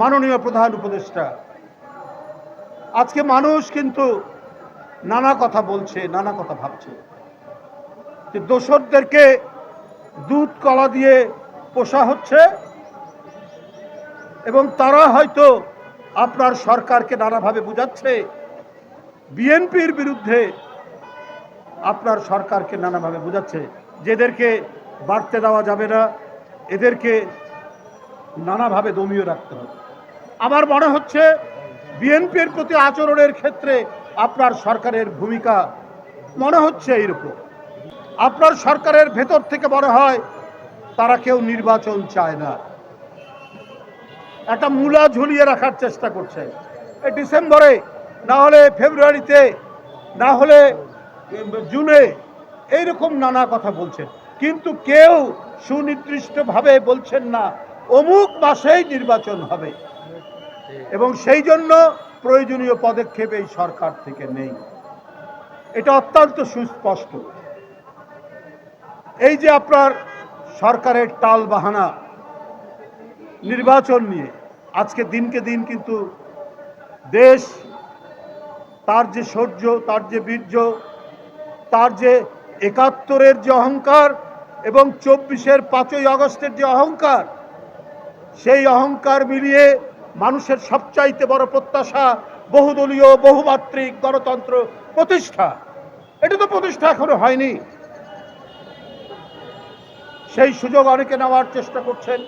মাননীয় প্রধান উপদেষ্টা, আজকে মানুষ কিন্তু নানা কথা বলছে, নানা কথা ভাবছে। যে দোসরদেরকে দুধ, কলা দিয়ে পোষা হচ্ছে এবং তারা হয়তো আপনার সরকারকে নানাভাবে বুঝাচ্ছে। বিএনপির বিরুদ্ধে আপনার সরকারকে নানাভাবে বোঝাচ্ছে। যে এদেরকে বাড়তে দেওয়া যাবে না, এদেরকে নানাভাবে দমিয়ে রাখতে হবে। আমার মনে হচ্ছে বিএনপির প্রতি আচরণের ক্ষেত্রে আপনার সরকারের ভূমিকা মনে হচ্ছে এইরকম। আপনার সরকারের ভেতর থেকে মনে হয় তারা কেউ নির্বাচন চায় না। একটা মূলা ঝুলিয়ে রাখার চেষ্টা করছে। এই ডিসেম্বরে না হলে ফেব্রুয়ারিতে, না হলে জুনে এইরকম নানা কথা বলছেন। কিন্তু কেউ সুনির্দিষ্টভাবে বলছেন না, অমুক মাসেই নির্বাচন হবে। এবং সেই জন্য প্রয়োজনীয় পদক্ষেপ এই সরকার থেকে নেই। এটা অত্যন্ত সুস্পষ্ট। এই যে আপনার সরকারের টাল বাহানা, নির্বাচন নিয়ে, আজকে দিনকে দিন কিন্তু দেশ তার যে শৌর্য তার যে বীর্য, তার যে একাত্তরের যে অহংকার এবং চব্বিশের পাঁচই আগস্টের যে অহংকার, সেই অহংকার মিলিয়ে মানুষের সবচাইতে বড় প্রত্যাশা বহুদলীয়, বহুমাত্রিক গণতন্ত্র প্রতিষ্ঠা। এটা তো প্রতিষ্ঠা এখনও হয়নি। সেই সুযোগ অনেকে নেওয়ার চেষ্টা করছেন।